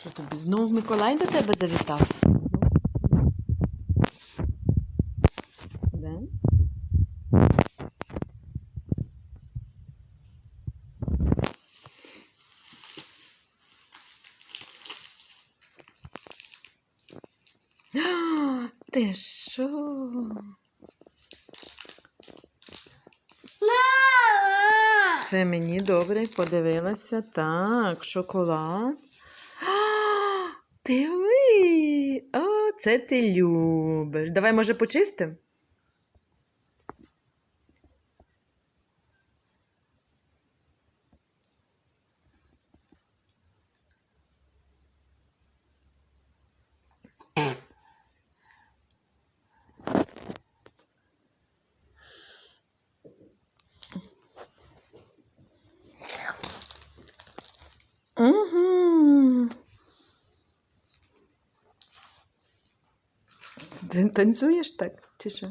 Що тобі знов Миколай до тебе завітав? Да? А, Ти що? Це мені добре подивилася. Так, шоколад. Диви! О, це ти любиш. Давай, може, почистимо? Угу. Ти танцюєш так? Чи що?